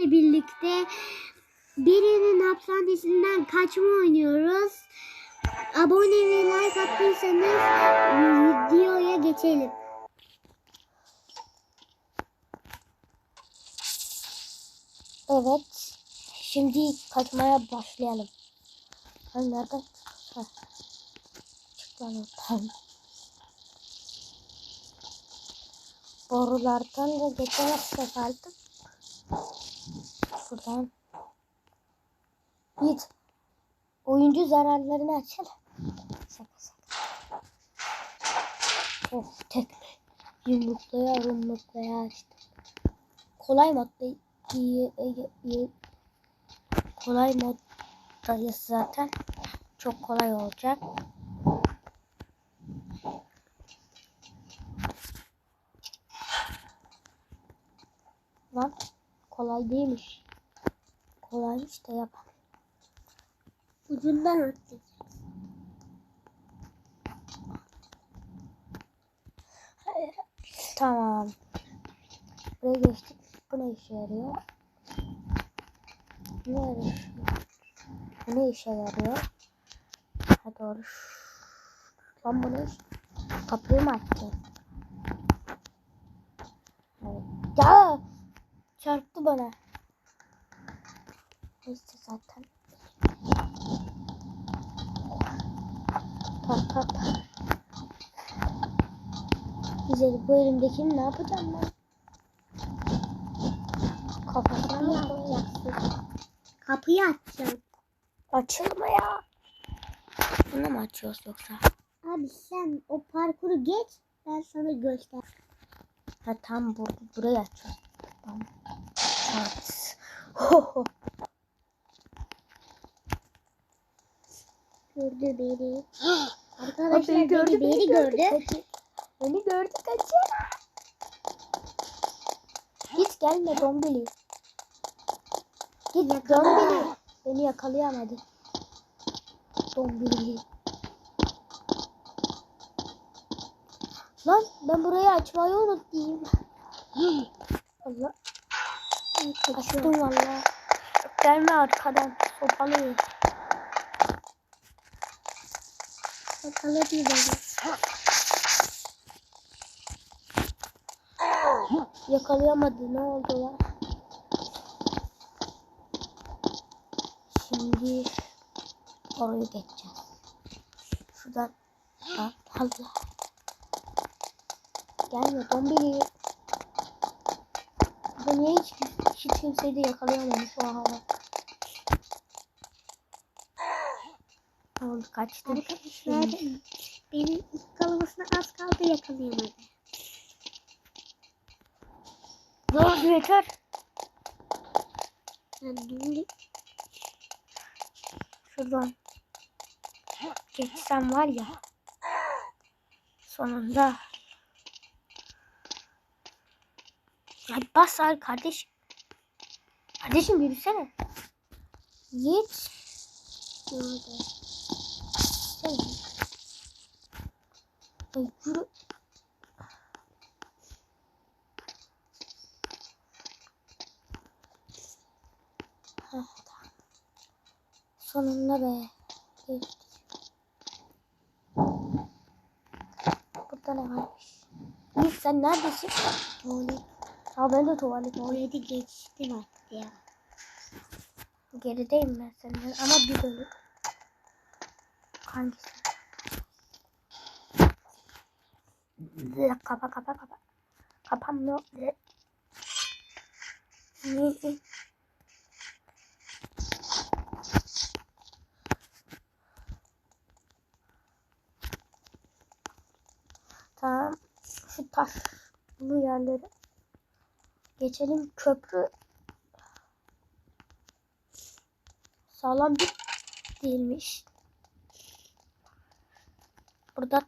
Ahmet'le birlikte birinin hapishanesinden kaçma oynuyoruz. Abone ve like attıysanız videoya geçelim. Evet. Şimdi kaçmaya başlayalım. Ben nereden çıksa? Çık. Borulardan da geçemezsek artık. Şuradan. Git. Oyuncu zararlarını açalım. Şaka şaka. Of tekme. Yumruklaya yumruklaya işte. Kolay modda iyi, iyi, iyi. Kolay moddayız zaten. Çok kolay olacak. Lan kolay değilmiş. Kolaymış da yap. Ucundan atacağız. Tamam. Buraya geçtik. Bu ne işe yarıyor? Ne yarıyor? Bu ne işe yarıyor? Ha doğru. Lan bu ne? Kapıyı mı açacağız? Evet. Ya! Çarptı bana. Neyse zaten. Pap pap. Güzel bu elimdekini ne yapacağım ben? Kafasına mı koyacaksın? Kapıyı açacağım. Açılma ya. Bunu mu açıyoruz yoksa? Abi sen o parkuru geç. Ben sana göster. Ha tam burada burayı açıyoruz. Tamam. Evet. Ho ho. Gördü beni. Arkadaşlar Beni gördü, beni, beni gördü. Kaçı- Beni gördü kaçıyor. Git gelme dombili. Git dombili. Beni yakalayamadı. Dombili. Lan ben burayı açmayı unuttum. Allah. Açtım valla. Gelme arkadan. Sopalıyım. Beni. Yakalayamadı. Ne oldu lan? Şimdi oraya geçeceğiz. Şuradan. Ha, Allah. Gelme dombili. Bu niye hiç, hiç kimseyi de yakalayamamış o hava? Ne oldu kaçtı. Arkadaşlar benim ilk kalamasına az kaldı yakalayamadı. Ne oldu yeter. Şuradan. Geçsem var ya. Sonunda. Ya bas abi kardeş. Kardeşim yürüsene. Git. orada. Sen. Ya yürü. Heh, tamam. Sonunda be. Geçtik. Burada ne varmış? Yiğit sen neredesin? Tuvalet. Ya ben de tuvalet Tuvaleti geçtim artık ya. Gerideyim ben senden ama bir bölüm. Hangisi? Kapa kapa kapa. Kapanmıyor. Ne? Tamam. Şu taş bu yerleri geçelim köprü sağlam bir değilmiş. Burada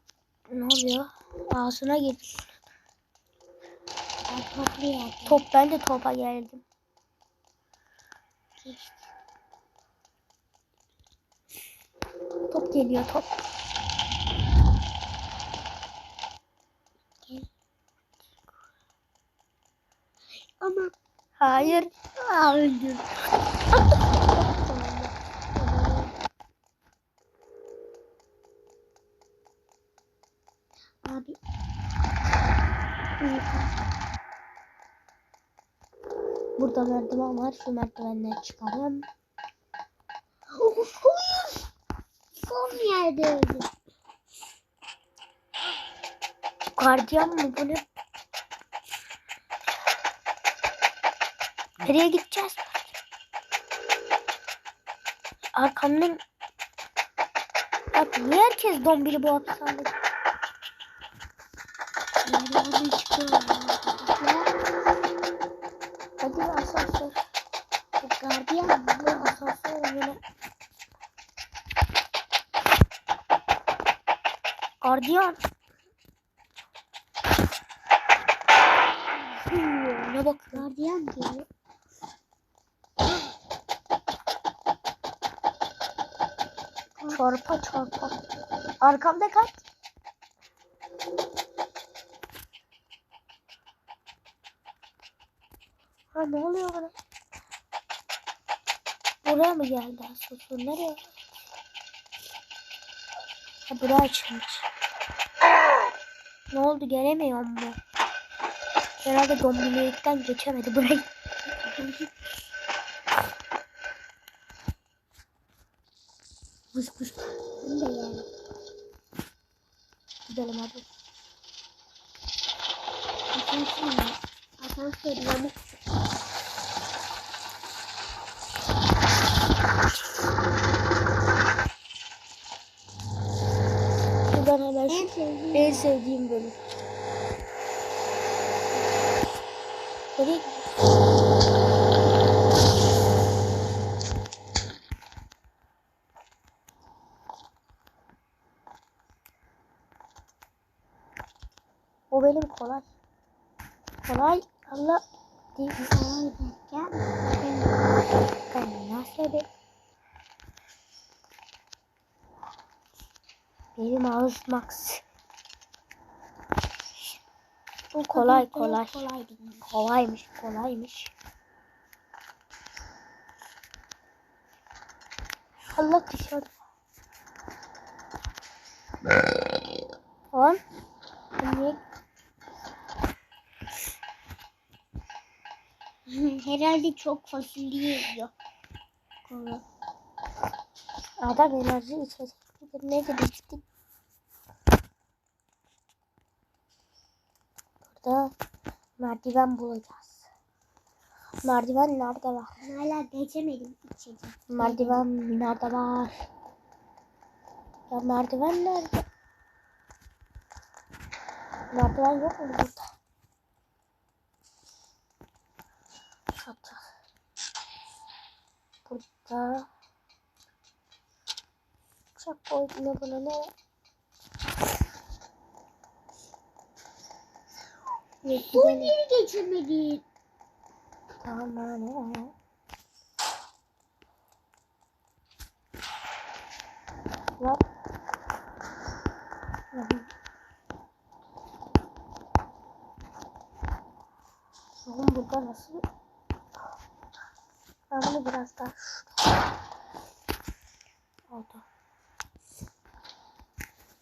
ne oluyor? Ağzına yerde. Top ben de topa geldim. Top geliyor top. Ama Hayır. Aa öldüm. Abi. Burada merdiven var. Şu merdivenden çıkalım. Hayır. Son yerde öldüm. Gardiyan mı bu ne? Nereye gideceğiz? Arkamdan Bak niye herkes dombili bu hapishanede? Yerlerden çıkıyorum. Hadi gardiyan. Gardiyan. Hmm, ne bak. Gardiyan geliyor. Çarpa çarpa. Arkamda kaç. Ha ne oluyor bana? Buraya mı geldi asansör? Nereye? Ha buraya açılmış. Ne oldu gelemiyor mu? Herhalde Dominik'ten geçemedi burayı. Vış vış. Ben de yani. Gidelim hadi. Asansör? Asansör. Buradan hemen En şu sevdiğim. en sevdiğim bölüm. Nereye O benim kolay. Kolay Allah değil. Kolay derken. Ben Benim ağız max. O Kolay, kolay. Kolay. Kolaymış, kolaymış. Allah dışarı. On. Herhalde çok fasulye yiyor. Adam enerji içecek. Ne demiştik? Burada merdiven bulacağız. Merdiven nerede var? Hala geçemedim içeri. Merdiven nerede var? Ya merdiven nerede? Merdiven yok mu burada? Çatı. Burada. Uçak koydum ne buna ne? Bu gidelim. niye geçemedin? Tamam. Lan. Oğlum burada nasıl? Ben bunu biraz daha şurada. Oldu.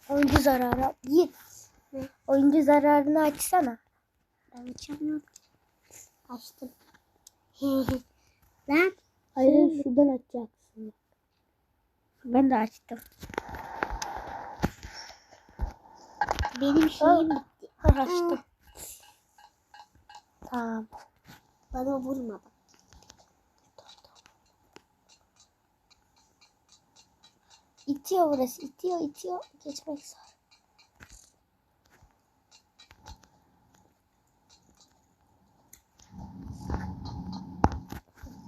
Oyuncu zararı. Git. Oyuncu zararını açsana. Ben açamıyorum. Açtım. ben Hayır şuradan açacaksın. Ben de açtım. benim şeyim bitti. Açtım. Tamam. Bana vurma bak. İtiyor burası. itiyor itiyor. Geçmek zor.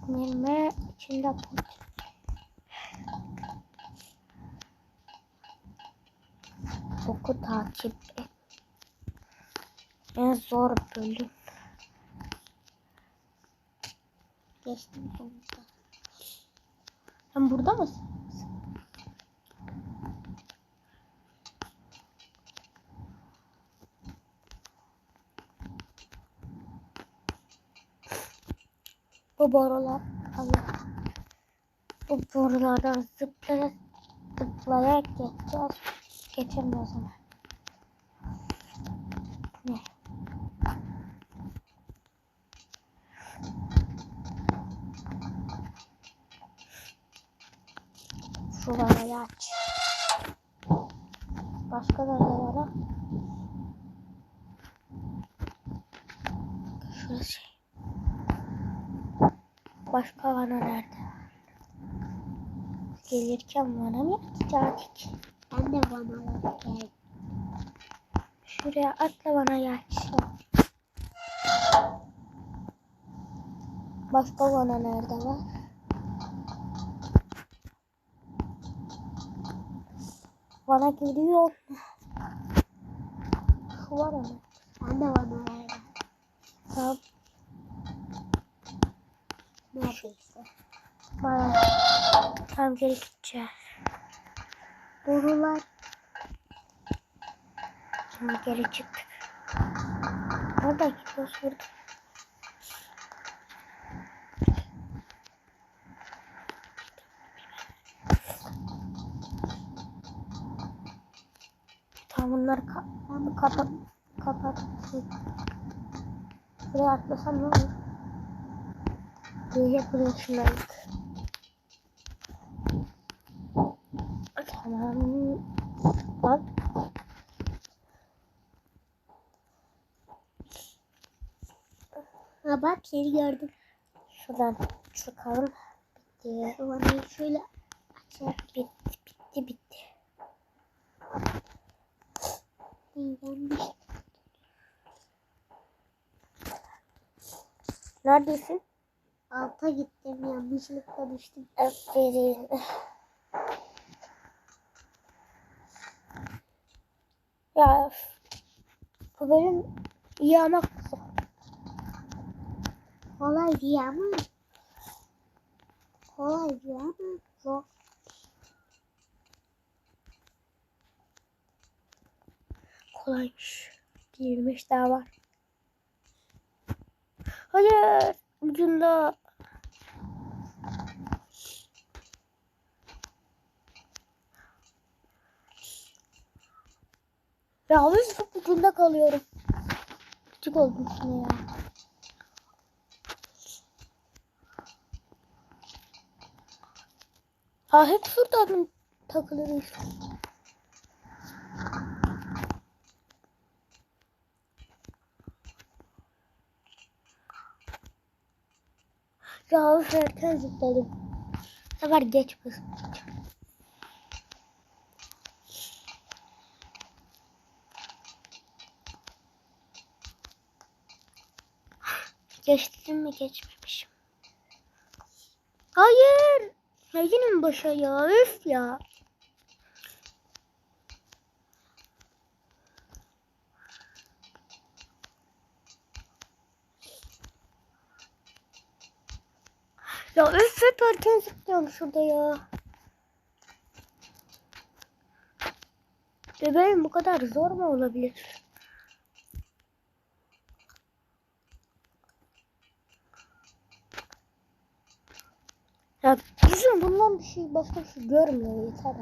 Merme içinde put. Oku takip et. En zor bölüm. Geçtim sonuçta. Sen burada mısın? Bu borular. Allah. Bu borulardan zıplaya zıplaya geçeceğiz. Geçemiyoruz ama. Ne? Şuraları aç. Başka nerelere? Şurası şey. Başka vana nerede? Gelirken vana mı açacaktık? Ben de bana geldim. Şuraya atla bana aç. Başka vana nerede var? Bana geliyor. Şu var ama. Ben de bana geldim. Tamam. Neredeyse. Bana. Tam geri gideceğiz. Borular Şimdi geri çıktık. Nereden gidiyoruz burada? Tamam bunları ka kapat kapat. Buraya atlasam ne olur? Buraya şunları. Tamam. Bak. Ha bak seni gördüm. Şuradan çıkalım. Bitti. Şu vanayı şöyle açar. Bitti, bitti, bitti. Yanlış. Neredesin? Alta gittim yanlışlıkla düştüm. Aferin. Ya bu bölüm iyi ama kısa. Kolay diye ama. Kolay diye ama zor. Kolaymış. Bir 25 daha var. Hayır. Ucunda. Ya çok ucunda kalıyorum. Küçük oldum şuna ya. Ha hep şuradan takılırız. Ya üf, erken zıpladım. Bu sefer geç basmayacağım. Geçtim mi geçmemişim. Hayır. Ya yine başa ya? Üf ya. Ya öf hep erken zıplıyorum şurada ya. Bebeğim bu kadar zor mu olabilir? Ya bizim bundan bir şey başka bir şey görmüyor yeter.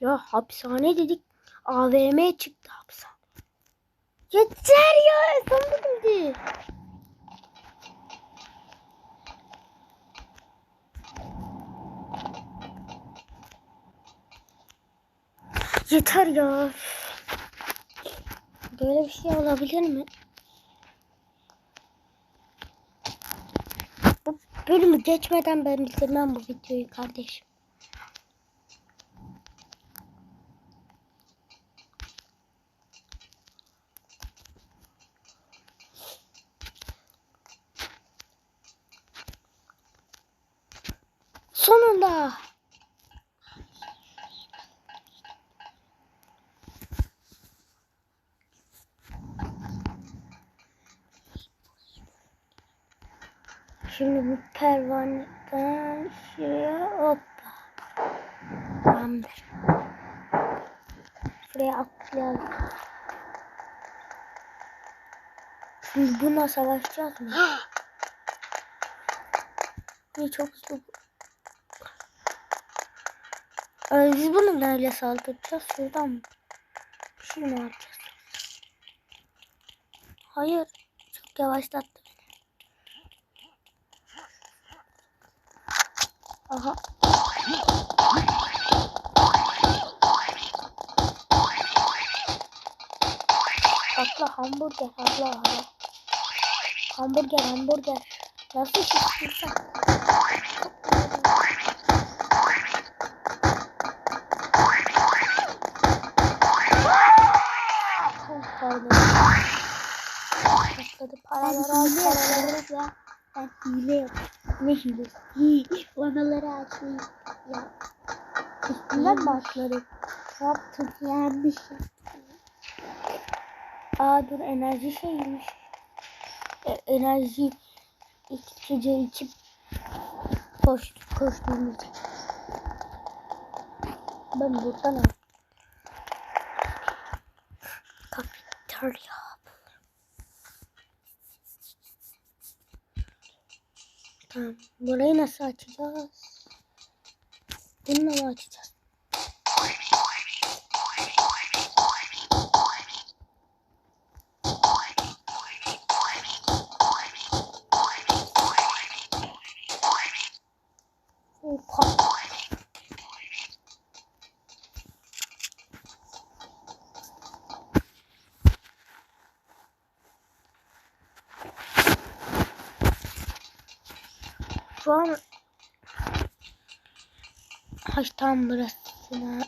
Ya hapishane dedik. AVM çıktı hapishane. Yeter ya. Sonunda bildi. Yeter ya. Böyle bir şey olabilir mi? Bu bölümü geçmeden ben bitirmem bu videoyu kardeşim. Sonunda. Şimdi bu pervaneden şuraya hoppa. Tamamdır. Şuraya atlayalım. Şimdi bununla savaşacağız mı? İyi çok hızlı. Ee, biz bunu neyle saldıracağız? Şuradan mı? Bir şey mi yapacağız? Hayır. Çok yavaşlattı Aha. Atla hamburger abla abla. Hamburger hamburger. Nasıl şiştin sen? Çok pardon. Patladı Ben paraları al hile paraları. ya. Ben hile yapıyorum. Ne hilesi? Hi, Vanaları açmayı. Ya. Üstünden? Ne yaptın? Yanlış. Aa dur enerji şeymiş. E, enerji içeceği içip koş, koştuğumuz. Ben buradan al. Cafeteria. Tamam. Burayı nasıl açacağız? Bununla mı açacağız? Tam burasına.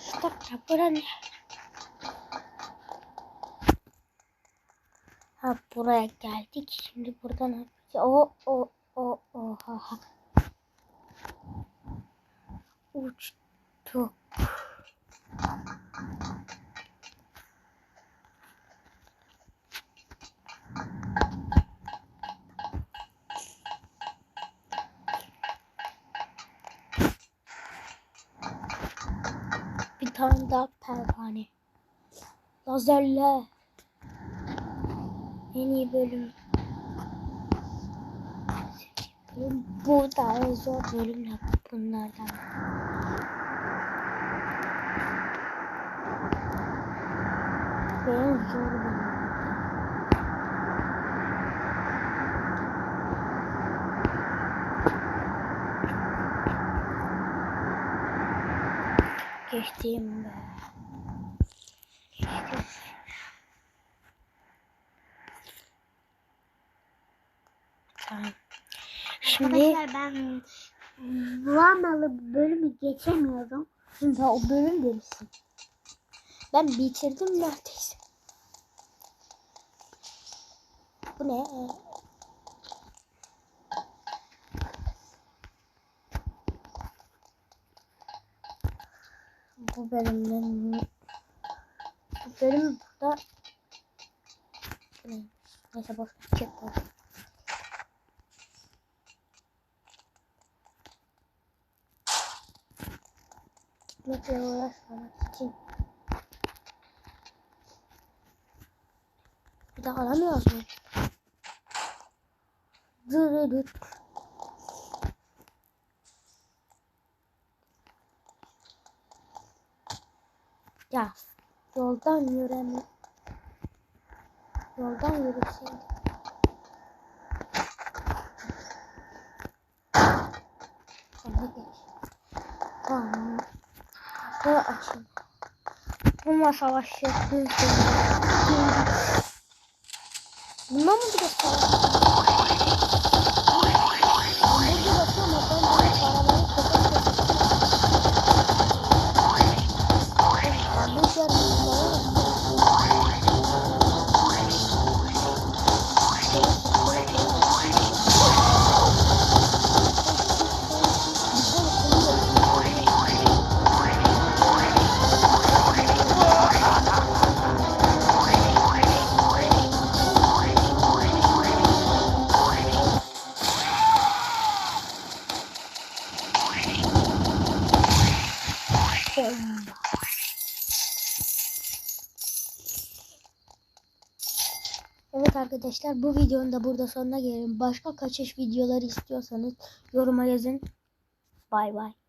Şu dakika bura ne? Ha buraya geldik. Şimdi buradan yapacağız. O o o o ha ha. Uçtuk. Daha pervane. Lazerler. En iyi bölüm. Bu da zor bölümler bunlardan. En zor bölüm. Be. Geçtim. Tamam. Şimdi Arkadaşlar ben Vanalı bölümü geçemiyorum. Şimdi o bölüm demişsin. Ben bitirdim neredeyse. Bu ne? Bu bölümden bu bölüm burada Bu ne? Neyse boş çık boş. Gitmekle uğraşmamak için Bir de alamıyoruz mu? Ya yoldan yürüme. Yoldan yürüseydim. Sonra geç. Tamam. Bu açın. Bununla savaşıyorsun. Bundan mı bir de savaş? Arkadaşlar bu videonun da burada sonuna gelelim. Başka kaçış videoları istiyorsanız yoruma yazın. Bay bay.